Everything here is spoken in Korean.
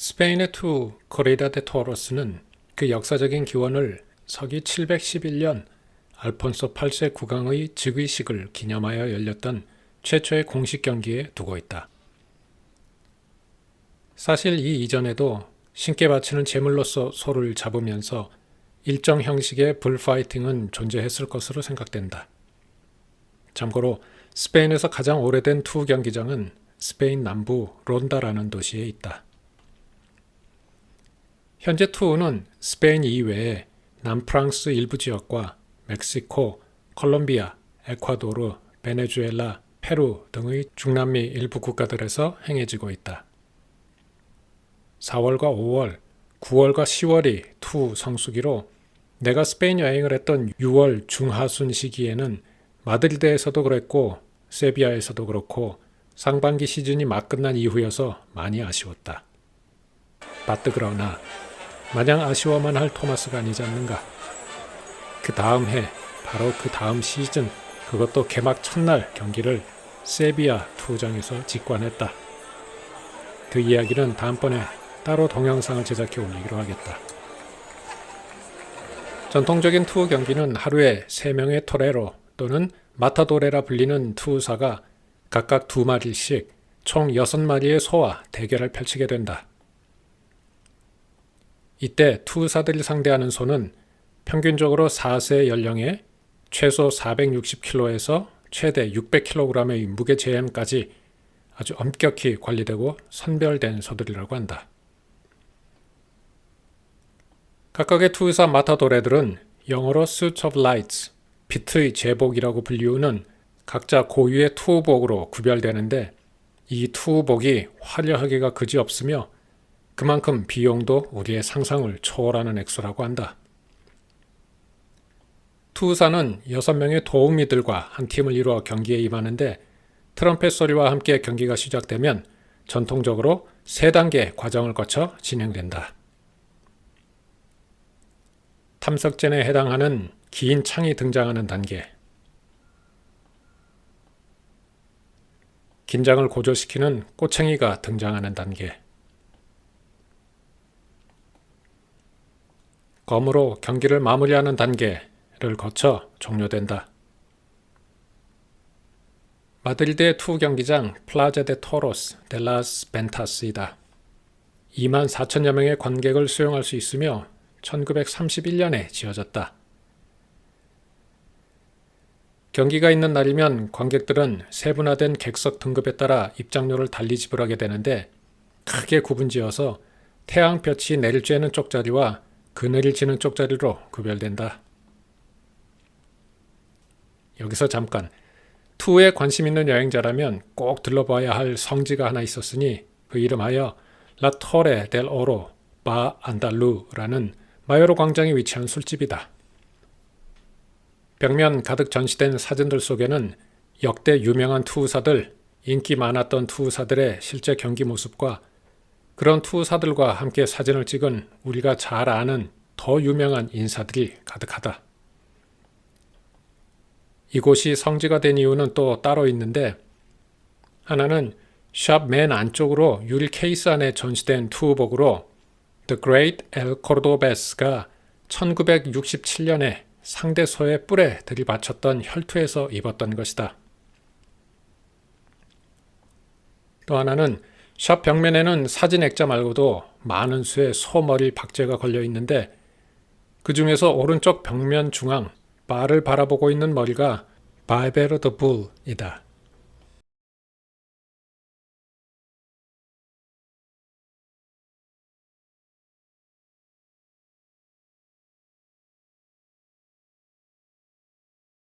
스페인의 투 코리다 데 토로스는 그 역사적인 기원을 서기 711년 알폰소 8세 국왕의 즉위식을 기념하여 열렸던 최초의 공식 경기에 두고 있다. 사실 이 이전에도 신께 바치는 제물로서 소를 잡으면서 일정 형식의 불파이팅은 존재했을 것으로 생각된다. 참고로 스페인에서 가장 오래된 투 경기장은 스페인 남부 론다라는 도시에 있다. 현재 투우는 스페인 이외에 남프랑스 일부 지역과 멕시코, 콜롬비아, 에콰도르, 베네수엘라, 페루 등의 중남미 일부 국가들에서 행해지고 있다. 4월과 5월, 9월과 10월이 투 성수기로 내가 스페인 여행을 했던 6월 중하순 시기에는 마드리드에서도 그랬고 세비야에서도 그렇고 상반기 시즌이 막 끝난 이후여서 많이 아쉬웠다. 바트 그러나 마냥 아쉬워만 할 토마스가 아니지 않는가. 그 다음 해, 바로 그 다음 시즌, 그것도 개막 첫날 경기를 세비야 투장에서 직관했다. 그 이야기는 다음번에 따로 동영상을 제작해 올리기로 하겠다. 전통적인 투어 경기는 하루에 3명의 토레로 또는 마타도레라 불리는 투우사가 각각 두 마리씩 총 6마리의 소와 대결을 펼치게 된다. 이때 투우사들이 상대하는 소는 평균적으로 4세 연령에 최소 460kg에서 최대 600kg의 무게 제한까지 아주 엄격히 관리되고 선별된 소들이라고 한다. 각각의 투우사 마타도레들은 영어로 suit of lights, 빛의 제복이라고 불리우는 각자 고유의 투우복으로 구별되는데 이 투우복이 화려하기가 그지없으며 그만큼 비용도 우리의 상상을 초월하는 액수라고 한다. 투우사는 6명의 도우미들과 한 팀을 이루어 경기에 임하는데 트럼펫 소리와 함께 경기가 시작되면 전통적으로 3단계 과정을 거쳐 진행된다. 탐석전에 해당하는 긴 창이 등장하는 단계, 긴장을 고조시키는 꼬챙이가 등장하는 단계, 검으로 경기를 마무리하는 단계를 거쳐 종료된다. 마드리드의 투 경기장 플라자 데 토로스 델라스 벤타스이다. 2만 4천여 명의 관객을 수용할 수 있으며 1931년에 지어졌다. 경기가 있는 날이면 관객들은 세분화된 객석 등급에 따라 입장료를 달리 지불하게 되는데 크게 구분지어서 태양볕이 내릴 쬐는 쪽자리와 그늘을 지는 쪽자리로 구별된다. 여기서 잠깐 투에 관심 있는 여행자라면 꼭 들러봐야 할 성지가 하나 있었으니 그 이름하여 라 토레 델 오로 바 안달루라는 마요로 광장에 위치한 술집이다. 벽면 가득 전시된 사진들 속에는 역대 유명한 투우사들, 인기 많았던 투우사들의 실제 경기 모습과 그런 투우사들과 함께 사진을 찍은 우리가 잘 아는 더 유명한 인사들이 가득하다. 이곳이 성지가 된 이유는 또 따로 있는데 하나는 샵 맨 안쪽으로 유리 케이스 안에 전시된 투우복으로 The Great El Cordobes가 1967년에 상대소의 뿔에 들이받쳤던 혈투에서 입었던 것이다. 또 하나는 샵 벽면에는 사진 액자 말고도 많은 수의 소머리 박제가 걸려 있는데 그 중에서 오른쪽 벽면 중앙 바를 바라보고 있는 머리가 바베르 더 불이다.